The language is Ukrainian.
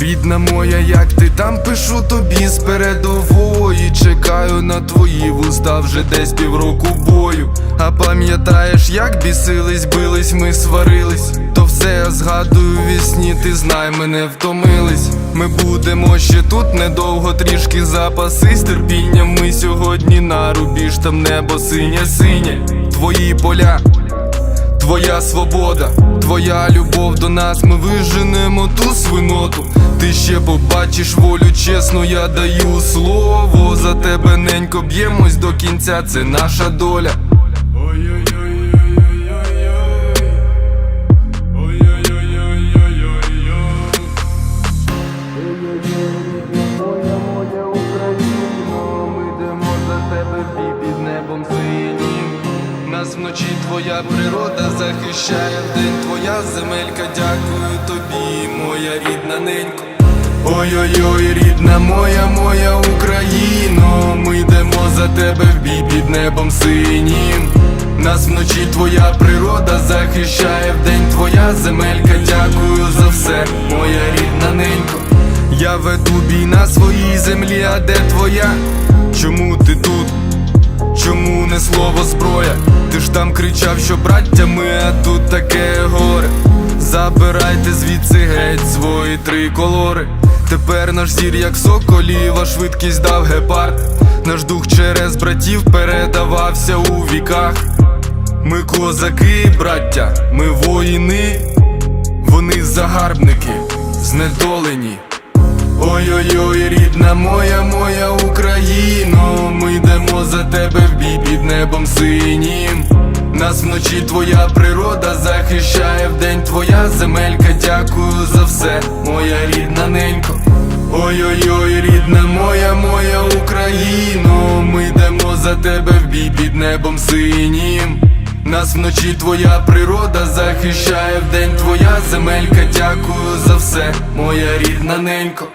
Рідна моя, як ти там пишу тобі з передової Чекаю на твої вуста вже десь півроку бою. А пам'ятаєш, як бісились, бились, ми сварились. То все я згадую вісні, ти знай, мене втомились. Ми будемо ще тут недовго, трішки запасись терпінням. Ми сьогодні на рубіж, там небо синє, синє, твої поля. Твоя свобода, твоя любов до нас, ми виженемо ту свиноту. Ти ще побачиш волю, чесно, я даю слово. За тебе ненько б'ємось до кінця, це наша доля. Нас вночі твоя природа захищає вдень твоя земелька, дякую тобі, моя рідна ненько. Ой-ой-ой, рідна моя, моя Україно, ми йдемо за тебе в бій під небом синім. Нас вночі твоя природа захищає вдень твоя земелька, дякую за все, моя рідна ненько. Я веду бій на своїй землі, а де твоя? Чому ти тут? Не слово зброя? Ти ж там кричав, що браття ми, а тут таке горе. Забирайте звідси геть свої три колори. Тепер наш зір, як соколіва, швидкість дав гепард. Наш дух через братів передавався у віках. Ми козаки, браття, ми воїни, вони загарбники, знедолені. Ой-ой-ой, рідна моя, моя Україно, ми йдемо за тебе в бій під небом синім. Нас вночі твоя природа захищає вдень твоя земелька, дякую за все, моя рідна ненько. Ой-ой-ой, рідна моя, моя Україно, ми йдемо за тебе в бій під небом синім. Нас вночі твоя природа захищає вдень твоя земелька, дякую за все, моя рідна ненько.